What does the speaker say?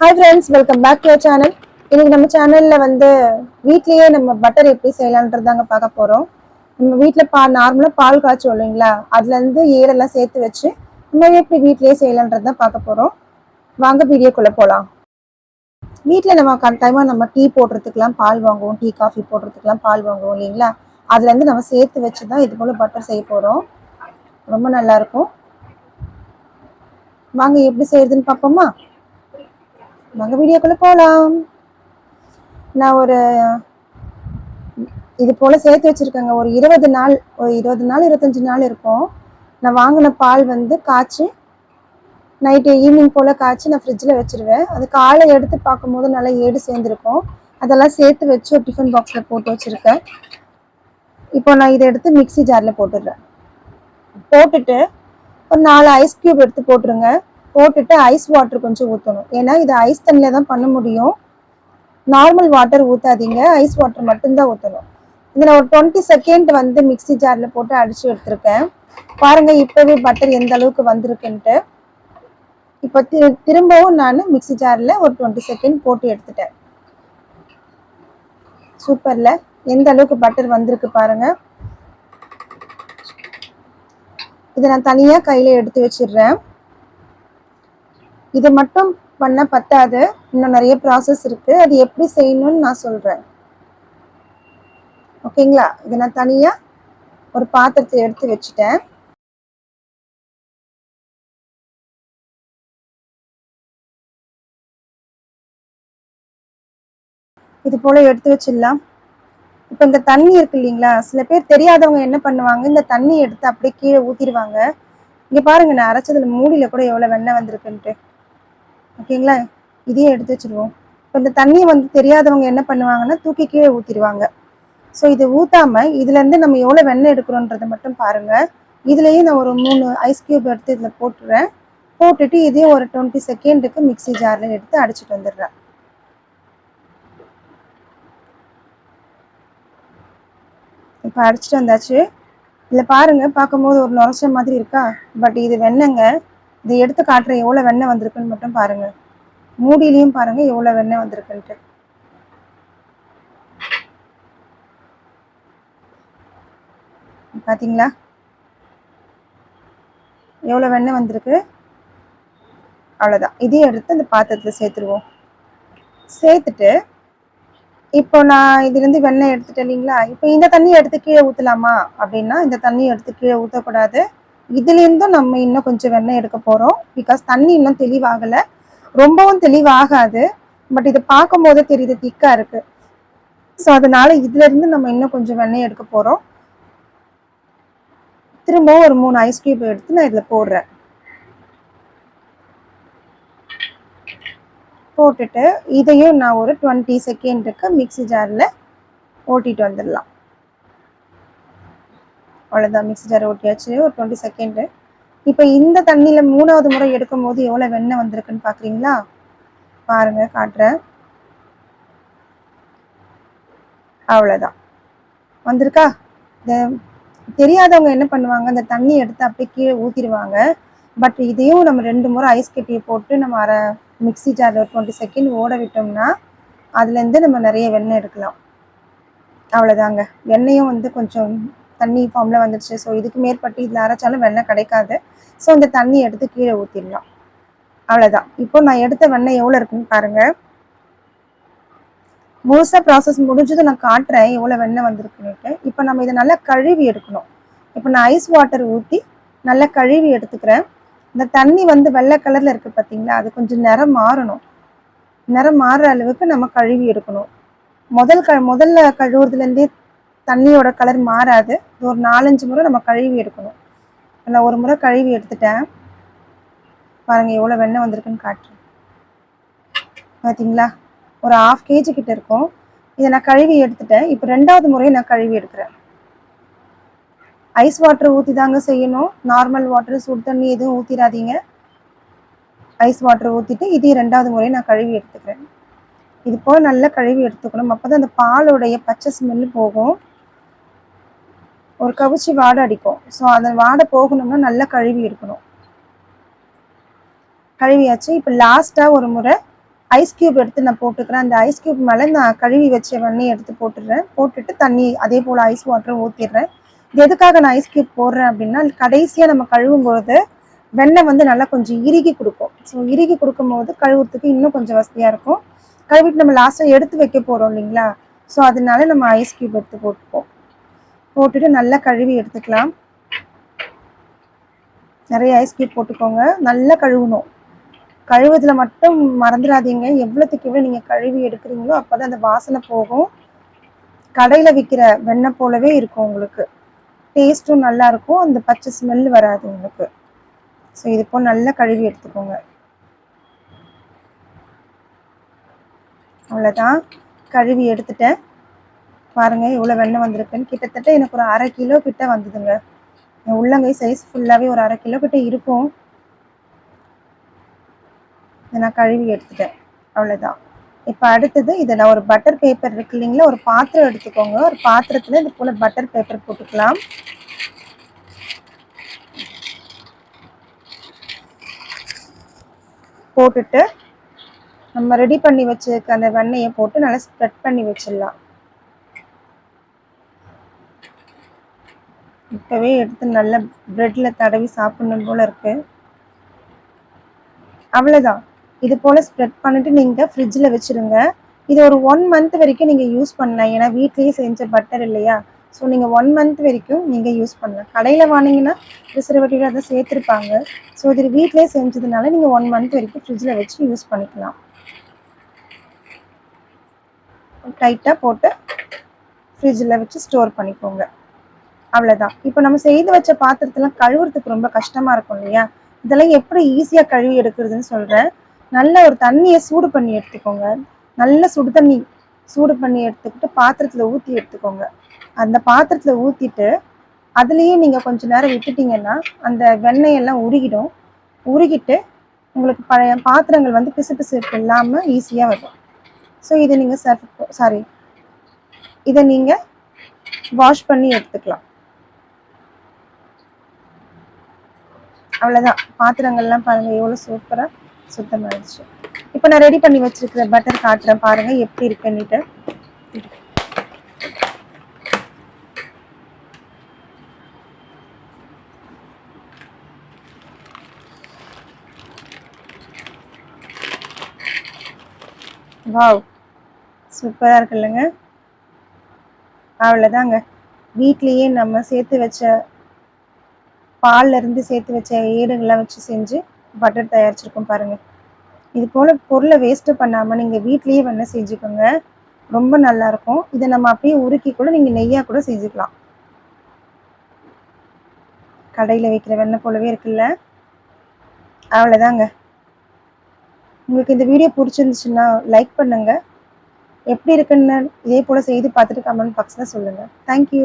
Hi friends welcome back to channel இன்னைக்கு நம்ம சேனலில் வந்து வீட்லேயே நம்ம பட்டர் எப்படி செய்யலான்றதாங்க பார்க்க போகிறோம் நம்ம வீட்டில் பா நார்மலாக பால் காய்ச்சோம் இல்லைங்களா? அதுலேருந்து ஈரெல்லாம் சேர்த்து வச்சு நம்ம எப்படி வீட்லேயே செய்யலான்றது தான் பார்க்க போகிறோம் வாங்க வீடியோக்குள்ளே போகலாம் வீட்டில் நம்ம கட்டாயமாக நம்ம டீ போடுறதுக்கெலாம் பால் வாங்குவோம். டீ காஃபி போடுறதுக்கெலாம் பால் வாங்குவோம் இல்லைங்களா? அதுலேருந்து நம்ம சேர்த்து வச்சு தான் இது போல் பட்டர் செய்ய போகிறோம் ரொம்ப நல்லா இருக்கும். வாங்க எப்படி செய்யறதுன்னு பார்ப்போமா? வாங்க வீடியோக்குள்ளே போகலாம் நான் ஒரு இது போல் சேர்த்து வச்சுருக்கேங்க. ஒரு இருபது நாள் ஒரு இருபது நாள் இருபத்தஞ்சி நாள் இருக்கும். நான் வாங்கின பால் வந்து காய்ச்சி நைட்டு ஈவினிங் போல் காய்ச்சி நான் ஃப்ரிட்ஜில் வச்சிருவேன். அது காலை எடுத்து பார்க்கும்போது நல்லா ஏடு சேர்ந்துருக்கும். அதெல்லாம் சேர்த்து வச்சு ஒரு டிஃபன் பாக்ஸில் போட்டு வச்சுருக்கேன். இப்போ நான் இதை எடுத்து மிக்ஸி ஜாரில் போட்டுடுறேன். போட்டுட்டு ஒரு நாலு ஐஸ் கியூப் எடுத்து போட்டுருங்க. போட்டுட்டு ஐஸ் வாட்டர் கொஞ்சம் ஊற்றணும் ஏன்னா இது ஐஸ் தண்ணியில் தான் பண்ண முடியும். நார்மல் வாட்டர் ஊற்றாதீங்க ஐஸ் வாட்டர் மட்டும்தான் ஊற்றணும் இதில் ஒரு டுவெண்ட்டி செகண்ட் வந்து மிக்ஸி ஜாரில் போட்டு அடித்து எடுத்திருக்கேன். பாருங்கள் இப்போவே பட்டர் எந்த அளவுக்கு வந்திருக்குன்ட்டு. இப்போ தி- திரும்பவும் நான் மிக்ஸி ஜாரில் ஒரு டுவெண்ட்டி செகண்ட் போட்டு எடுத்துட்டேன். சூப்பரில் எந்த அளவுக்கு பட்டர் வந்திருக்கு பாருங்கள் இதை நான் தனியாக கையில் எடுத்து வச்சிடுறேன். இது மட்டும் பண்ண பத்தாது. இன்னும் நிறைய ப்ராசஸ் இருக்கு. அது எப்படி செய்யணும்னு நான் சொல்றேன். ஓகேங்களா இதை நான் தனியா ஒரு பாத்திரத்தை எடுத்து வச்சுட்டேன். இது போல எடுத்து வச்சிடலாம். இப்போ இந்த தண்ணி இருக்கு இல்லைங்களா? சில பேர் தெரியாதவங்க என்ன பண்ணுவாங்க? இந்த தண்ணி எடுத்து அப்படியே கீழே ஊற்றிடுவாங்க இங்கே பாருங்க நான் அரைச்சதுல மூடியில கூட எவ்வளவு வெண்ணெய் வந்திருக்குன்ட்டு. ஓகேங்களா? இதையும் எடுத்து வச்சுருவோம். இப்போ இந்த தண்ணியை வந்து தெரியாதவங்க என்ன பண்ணுவாங்கன்னா தூக்கி கீழே ஊற்றிடுவாங்க ஸோ இது ஊற்றாமல் இதுலேருந்து நம்ம எவ்வளோ வெண்ணெய் எடுக்கிறோன்றதை மட்டும் பாருங்கள் இதுலேயும் நான் ஒரு மூணு ஐஸ் கியூப் எடுத்து இதில் போட்டுறேன். போட்டுட்டு இதையும் ஒரு டுவெண்ட்டி செகண்டுக்கு மிக்ஸி ஜாரில் எடுத்து அடிச்சிட்டு வந்துடுறேன். இப்போ அடிச்சிட்டு வந்தாச்சு. இதில் பாருங்க பார்க்கும்போது ஒரு நுரைச்ச மாதிரி இருக்கா? பட் இது வெண்ணெங்க இதை எடுத்து காட்டுற எவ்வளோ வெண்ணெய் வந்திருக்குன்னு மட்டும் பாருங்கள் மூடியிலையும் பாருங்க எவ்வளோ வெண்ணெய் வந்திருக்குன்ட்டு. பாத்தீங்களா? எவ்வளோ வெண்ணெய் வந்திருக்கு? அவ்வளோதான் இதையும் எடுத்து அந்த பாத்திரத்தில் சேர்த்துருவோம். சேர்த்துட்டு இப்போ நான் இதுலேருந்து வெண்ணெய் எடுத்துட்டேன் இல்லைங்களா? இப்போ இந்த தண்ணியை எடுத்து கீழே ஊற்றலாமா அப்படின்னா இந்த தண்ணியை எடுத்து கீழே ஊற்றக்கூடாது இதுலேருந்தும் நம்ம இன்னும் கொஞ்சம் வெண்ணெய் எடுக்க போகிறோம் பிகாஸ் தண்ணி இன்னும் தெளிவாகலை. ரொம்பவும் தெளிவாகாது பட் இது பார்க்கும் போதே தெரியுது திக்காக இருக்கு. ஸோ அதனால இதுல இருந்து நம்ம இன்னும் கொஞ்சம் வெண்ணெய் எடுக்க போகிறோம் திரும்பவும் ஒரு மூணு ஐஸ் கியூப் எடுத்து நான் இதில் போடுறேன். போட்டுட்டு இதையும் நான் ஒரு டுவெண்ட்டி செகண்டுக்கு மிக்ஸி ஜாரில் ஓட்டிட்டு வந்துடலாம். அவ்வளோதான் மிக்ஸி ஜார் ஓட்டியாச்சு ஒரு டுவெண்ட்டி செகண்டு இப்போ இந்த தண்ணியில் மூணாவது முறை எடுக்கும் போது எவ்வளோ வெண்ணெய் வந்திருக்குன்னு பார்க்குறீங்களா பாருங்க காட்டுறேன். அவ்வளோதான் வந்திருக்கா? இந்த தெரியாதவங்க என்ன பண்ணுவாங்க அந்த தண்ணி எடுத்து அப்படியே கீழே ஊற்றிடுவாங்க பட் இதையும் நம்ம ரெண்டு முறை ஐஸ் கட்டியை போட்டு நம்ம அரை மிக்ஸி ஜாரில் ஒரு டுவெண்ட்டி செகண்ட் ஓட விட்டோம்னா அதுலேருந்து நம்ம நிறைய வெண்ணெய் எடுக்கலாம். அவ்வளோதாங்க வெண்ணெயும் வந்து கொஞ்சம் தண்ணி ஃபார்மில் வந்துடுச்சு ஸோ இதுக்கு மேற்பட்டு இதில் அரைச்சாலும் வெண்ணெய் கிடைக்காது. ஸோ இந்த தண்ணி எடுத்து கீழே ஊற்றிடலாம் அவ்வளோதான் இப்போ நான் எடுத்த வெண்ணெய் எவ்வளோ இருக்குன்னு பாருங்க. முழுசாக ப்ராசஸ் முடிஞ்சது நான் காட்டுறேன் எவ்வளோ வெண்ணெய் வந்திருக்குன்னுட்டு. இப்போ நம்ம இதை நல்லா கழுவி எடுக்கணும். இப்போ நான் ஐஸ் வாட்டர் ஊற்றி நல்லா கழுவி எடுத்துக்கிறேன். இந்த தண்ணி வந்து வெள்ளை கலரில் இருக்குது பார்த்தீங்களா அது கொஞ்சம் நிறம் மாறணும். நிறம் மாறுற அளவுக்கு நம்ம கழுவி எடுக்கணும். முதல் க முதல்ல கழுவுறதுலேருந்தே தண்ணியோட கலர் மாறாது. ஒரு நாலஞ்சு முறை நம்ம கழுவி எடுக்கணும். நான் ஒரு முறை கழுவி எடுத்துட்டேன். பாருங்கள் எவ்வளோ வெண்ணெய் வந்திருக்குன்னு காட்டுறேன். பார்த்தீங்களா ஒரு ஆஃப் கேஜி கிட்ட இருக்கும். இதை நான் கழுவி எடுத்துட்டேன். இப்போ ரெண்டாவது முறையும் நான் கழுவி எடுக்கிறேன். ஐஸ் வாட்டர் ஊற்றி தாங்க செய்யணும். நார்மல் வாட்டர் சுடு தண்ணி எதுவும் ஊற்றிடாதீங்க ஐஸ் வாட்டர் ஊற்றிட்டு இதையும் ரெண்டாவது முறையை நான் கழுவி எடுத்துக்கிறேன். இது போல் நல்லா கழுவி எடுத்துக்கணும். அப்போ தான் அந்த பாலோடைய பச்சை ஸ்மெல்லு போகும். ஒரு கவிச்சி வாடை அடிக்கும். ஸோ அந்த வாடை போகணும்னா நல்லா கழுவி எடுக்கணும். கழுவியாச்சு. இப்போ லாஸ்ட்டாக ஒரு முறை ஐஸ் கியூப் எடுத்து நான் போட்டுக்கிறேன். அந்த ஐஸ் கியூப் மேலே நான் கழுவி வச்ச வெண்ணெய் எடுத்து போட்டுடுறேன். போட்டுட்டு தண்ணி அதே போல் ஐஸ் வாட்டரும் ஊற்றிடுறேன் இது எதுக்காக நான் ஐஸ் கியூப் போடுறேன் அப்படின்னா கடைசியாக நம்ம கழுவும் பொழுது வெண்ணெய் வந்து நல்லா கொஞ்சம் இறுகி கொடுக்கும். ஸோ இறுகி கொடுக்கும் போது கழுவுறதுக்கு இன்னும் கொஞ்சம் வசதியாக இருக்கும். கழுவிட்டு நம்ம லாஸ்ட்டாக எடுத்து வைக்க போகிறோம் இல்லைங்களா? ஸோ அதனால நம்ம ஐஸ் கியூப் எடுத்து போட்டுப்போம். போட்டுட்டு நல்லா கழுவி எடுத்துக்கலாம். நிறைய ஐஸ் கியூப் போட்டுக்கோங்க. நல்லா கழுவணும். கழுவுறதுல மட்டும் மறந்துடாதீங்க. எவ்வளோத்துக்கு எவ்வளோ நீங்கள் கழுவி எடுக்கிறீங்களோ அப்போ தான் அந்த வாசனை போகும். கடையில் விற்கிற வெண்ணெய் போலவே இருக்கும் உங்களுக்கு. டேஸ்ட்டும் நல்லாயிருக்கும் அந்த பச்சை ஸ்மெல் வராது உங்களுக்கு. ஸோ இது போல் நல்லா கழுவி எடுத்துக்கோங்க. அவ்வளோதான் கழுவி எடுத்துட்டேன். பாருங்கள் எவ்வளோ வெண்ணெய் வந்திருக்குன்னு. கிட்டத்தட்ட எனக்கு ஒரு அரை கிலோ கிட்ட வந்ததுங்க. என் உள்ளங்கை சைஸ் ஃபுல்லாகவே ஒரு அரை கிலோ கிட்ட இருக்கும். இதை நான் கழுவி எடுத்துட்டேன். அவ்வளோதான் இப்போ அடுத்தது இதை நான் ஒரு பட்டர் பேப்பர் இருக்கு இல்லைங்களா ஒரு பாத்திரம் எடுத்துக்கோங்க. ஒரு பாத்திரத்தில் இது போல் பட்டர் பேப்பர் போட்டுக்கலாம். போட்டுட்டு நம்ம ரெடி பண்ணி வச்சுருக்க அந்த வெண்ணெயை போட்டு நல்லா ஸ்ப்ரெட் பண்ணி வச்சிடலாம். இப்போவே எடுத்து நல்லா ப்ரெட்டில் தடவி சாப்பிடணும் போல் இருக்குது அவ்வளோதான் இது போல் ஸ்ப்ரெட் பண்ணிவிட்டு நீங்கள் ஃப்ரிட்ஜில் வச்சுருங்க. இது ஒரு ஒன் மந்த் வரைக்கும் நீங்கள் யூஸ் பண்ணலாம். ஏன்னா வீட்லேயே செஞ்ச பட்டர் இல்லையா? ஸோ நீங்கள் ஒன் மந்த் வரைக்கும் நீங்கள் யூஸ் பண்ணலாம். கடையில் வாங்கினீங்கன்னா ப்ரிசர்வேட்டிவ் அதை சேர்த்துருப்பாங்க. ஸோ இது வீட்டிலே செஞ்சதுனால நீங்கள் ஒன் மந்த் வரைக்கும் ஃப்ரிட்ஜில் வச்சு யூஸ் பண்ணிக்கலாம். டைட்டாக போட்டு ஃப்ரிட்ஜில் வச்சு ஸ்டோர் பண்ணிக்கோங்க. அவ்வளோதான் இப்போ நம்ம செய்து வச்ச பாத்திரத்தெல்லாம் கழுவுறதுக்கு ரொம்ப கஷ்டமாக இருக்கும் இல்லையா? இதெல்லாம் எப்படி ஈஸியாக கழுவி எடுக்கிறதுன்னு சொல்கிறேன் நல்ல ஒரு தண்ணியை சூடு பண்ணி எடுத்துக்கோங்க. நல்ல சுடு தண்ணி சூடு பண்ணி எடுத்துக்கிட்டு பாத்திரத்தில் ஊற்றி எடுத்துக்கோங்க. அந்த பாத்திரத்தில் ஊற்றிட்டு அதுலேயே நீங்கள் கொஞ்ச நேரம் விட்டுட்டிங்கன்னா அந்த வெண்ணெய் எல்லாம் உருகிடும். உருகிட்டு உங்களுக்கு பழைய பாத்திரங்கள் வந்து பிசு பிசுப்பு இல்லாமல் ஈஸியாக வரும். ஸோ இதை நீங்கள் சர்ஃப் சாரி இதை நீங்கள் வாஷ் பண்ணி எடுத்துக்கலாம். அவ்வளோதான் பாத்திரங்கள்லாம் பாருங்கள் எவ்வளோ சூப்பராக சுத்தமாகிடுச்சு இப்போ நான் ரெடி பண்ணி வச்சிருக்கிற பட்டர் காட்டுறேன் பாருங்கள் எப்படி இருக்குன்னுட்டு. வாவ் சூப்பராக இருக்குல்லங்க. அவ்வளோதாங்க வீட்லேயே நம்ம சேர்த்து வச்ச பால்ல இருந்து சேர்த்து வச்ச ஏடுங்கள்லாம் வச்சு செஞ்சு பட்டர் தயாரிச்சிருக்கோம் பாருங்க. இது போல் பொருளை வேஸ்ட்டு பண்ணாமல் நீங்கள் வீட்லேயே வேணால் செஞ்சுக்கோங்க. ரொம்ப நல்லா இருக்கும். இதை நம்ம அப்படியே உருக்கி கூட நீங்கள் நெய்யாக கூட செஞ்சுக்கலாம். கடையில் வைக்கிற வெண்ணெய் போலவே இருக்குல்ல? அவ்வளோதாங்க உங்களுக்கு இந்த வீடியோ பிடிச்சிருந்துச்சுன்னா லைக் பண்ணுங்கள் எப்படி இருக்குன்னு இதே போல் செய்து பார்த்துட்டு கமெண்ட் பாக்ஸில் சொல்லுங்கள் தேங்க்யூ